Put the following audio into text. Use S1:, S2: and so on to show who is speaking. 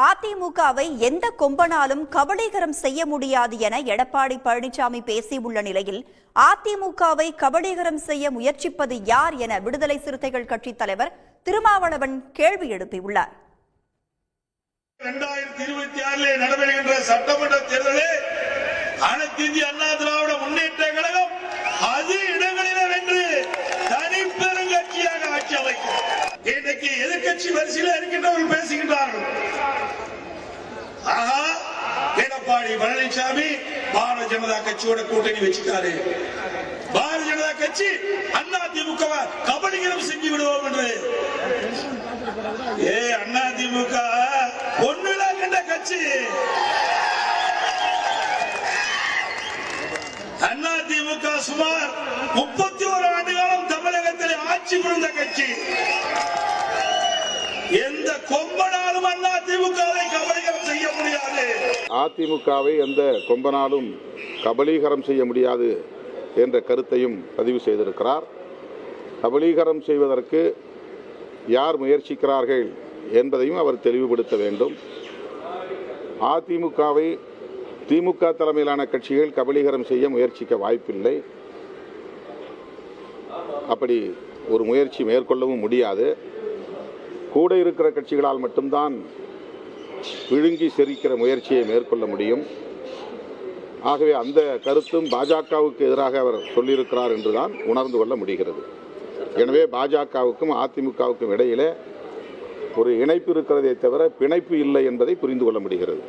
S1: அதிமுகவை எந்த கொம்பனாலும் கபலீகரம் செய்ய முடியாது என எடப்பாடி பழனிசாமி பேசியுள்ள நிலையில் அதிமுகவை கபலீகரம் செய்ய முயற்சிப்பது யார் என விடுதலை சிறுத்தைகள் கட்சி தலைவர் திருமாவளவன் கேள்வி எழுப்பியுள்ளார்.
S2: இரண்டாயிரத்தி இருபத்தி ஆறிலே நடைபெறுகின்ற சட்டமன்ற தேர்தலில் அனைத்து இந்திய அண்ணா திராவிட முன்னேற்ற கழகம் அது இடங்களிலே வென்று ஆட்சி அமைக்கும். இன்றைக்கு வரிசையில் இருக்கின்ற எடப்பாடி பழனிசாமி பாரதிய ஜனதா கட்சியோட கூட்டணி வச்சுட்டாரு. பாரதிய ஜனதா கட்சி அண்ணா திமுக கபடிகரம் செஞ்சு விடுவோம் என்று. ஏ அண்ணா திமுக ஒண்ணுல கண்ட கட்சி. அண்ணா திமுக சுமார் முப்பத்தி ஒரு ஆண்டு காலம் தமிழகத்தில் ஆட்சி புரிந்த கட்சி. எந்த கொம்பனாலும் அண்ணா திமுகவை
S3: அதிமுகவை எந்த கொம்பனாலும் கபலீகரம் செய்ய முடியாது என்ற கருத்தையும் பதிவு செய்திருக்கிறார். கபலீகரம் செய்வதற்கு யார் முயற்சிக்கிறார்கள் என்பதையும் அவர் தெளிவுபடுத்த வேண்டும். அதிமுகவை திமுக தலைமையிலான கட்சிகள் கபலீகரம் செய்ய முயற்சிக்க வாய்ப்பில்லை. அப்படி ஒரு முயற்சி மேற்கொள்ளவும் முடியாது. கூட இருக்கிற கட்சிகளால் மட்டும்தான் விழுங்கி செரிக்கிற முயற்சியை மேற்கொள்ள முடியும். ஆகவே அந்த கருத்தும் பாஜகவுக்கு எதிராக அவர் சொல்லியிருக்கிறார் என்றுதான் உணர்ந்து கொள்ள முடிகிறது. எனவே பாஜகவுக்கும் அதிமுகவுக்கும் இடையிலே ஒரு இணைப்பு இருக்கிறதே தவிர பிணைப்பு இல்லை என்பதை புரிந்து கொள்ள முடிகிறது.